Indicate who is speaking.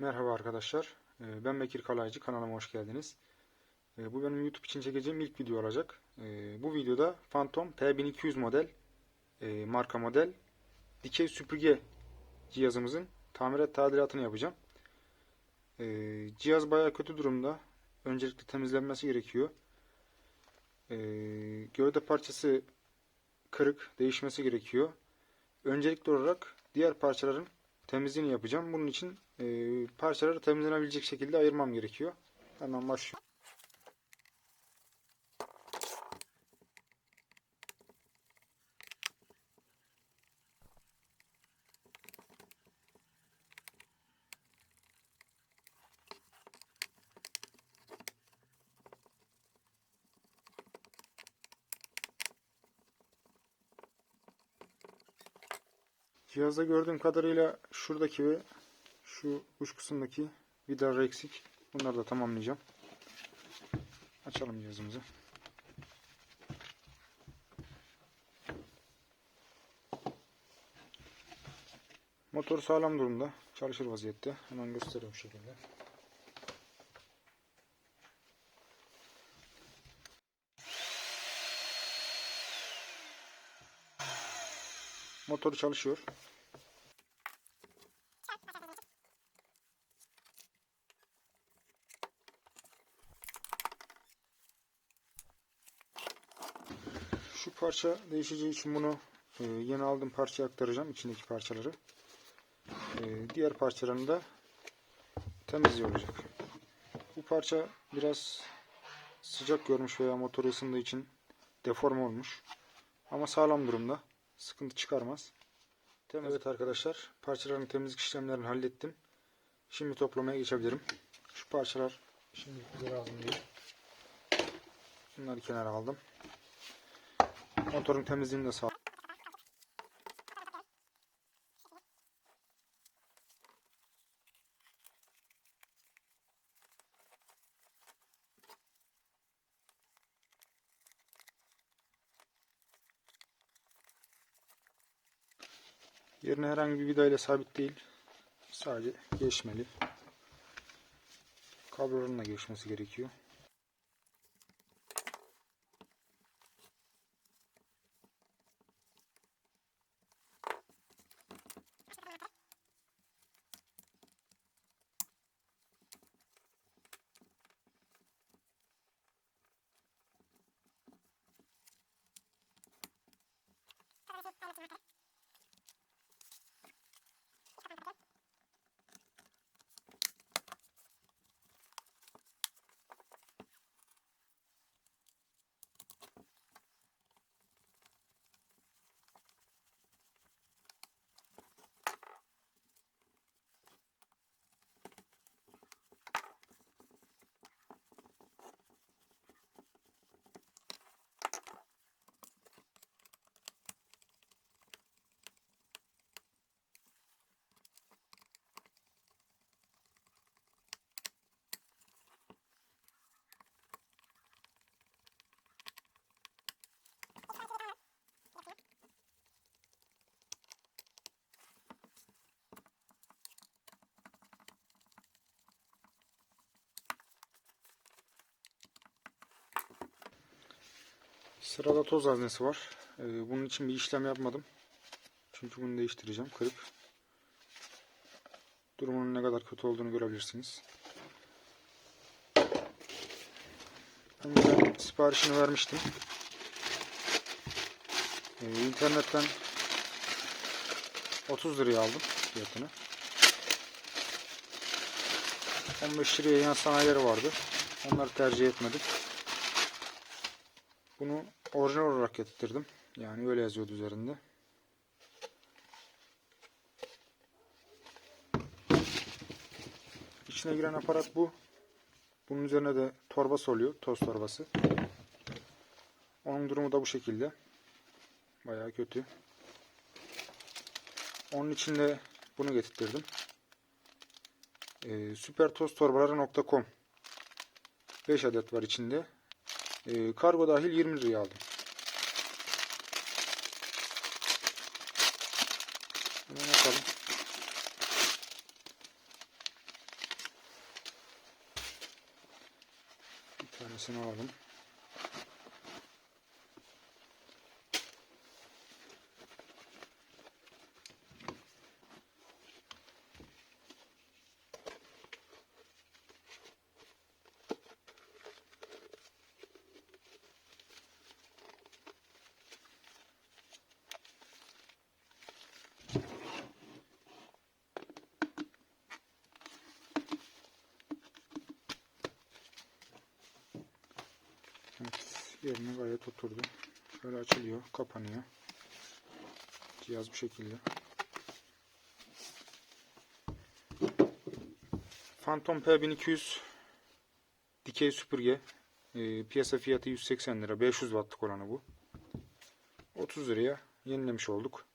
Speaker 1: Merhaba arkadaşlar. Ee, Ben Bekir Kalaycı. Kanalıma hoş geldiniz. Ee, Bu benim YouTube için çekeceğim ilk video olacak. Ee, Bu videoda Phantom P1200 model e, marka model dikey süpürge cihazımızın tamirat tadilatını yapacağım. Cihaz bayağı kötü durumda. Öncelikle temizlenmesi gerekiyor. Gövde parçası kırık, değişmesi gerekiyor. Öncelikli olarak diğer parçaların temizliğini yapacağım. Bunun için e, parçaları temizlenebilecek şekilde ayırmam gerekiyor. Hemen başlıyorum. Cihazda gördüğüm kadarıyla şuradaki ve şu uç kısımdaki vidalar eksik. Bunları da tamamlayacağım. Açalım cihazımızı. Motor sağlam durumda. Çalışır vaziyette. Hemen gösteriyorum şu şekilde. Motor çalışıyor. Şu parça değişeceği için bunu e, yeni aldığım parçaya aktaracağım. içindeki parçaları. E, diğer parçalarını da temizliyor olacak. Bu parça biraz sıcak görmüş veya motoru ısındığı için deform olmuş. Ama sağlam durumda. Sıkıntı çıkarmaz. Evet arkadaşlar parçaların temizlik işlemlerini hallettim. Şimdi toplamaya geçebilirim. Şu parçalar şimdi bize lazım değil. Bunları kenara aldım. Motorun temizliğini de sağ Yerine herhangi bir vida ile sabit değil. Sadece geçmeli. Kabloların da geçmesi gerekiyor. Sırada toz haznesi var. Ee, bunun için bir işlem yapmadım. Çünkü bunu değiştireceğim. Kırık. Durumunun ne kadar kötü olduğunu görebilirsiniz. Önceden siparişini vermiştim. Ee, internetten 30 liraya aldım fiyatını. 15 liraya yan sanayileri vardı. Onları tercih etmedim. Bunu orijinal olarak getirdim. Yani öyle yazıyordu üzerinde. İçine giren aparat bu. Bunun üzerine de torbası oluyor. Toz torbası. Onun durumu da bu şekilde. Bayağı kötü. Onun için de bunu getirttirdim. Ee, süpertoztorbaları.com 5 adet var içinde. E, kargo dahil 20 liraya aldım. Hemen bakalım. Bir tanesini alalım. Yerine gayet oturdu. Şöyle açılıyor, kapanıyor. Cihaz bu şekilde. Phantom P1200 dikey süpürge. Ee, piyasa fiyatı 180 lira. 500 wattlık olanı bu. 30 liraya yenilemiş olduk.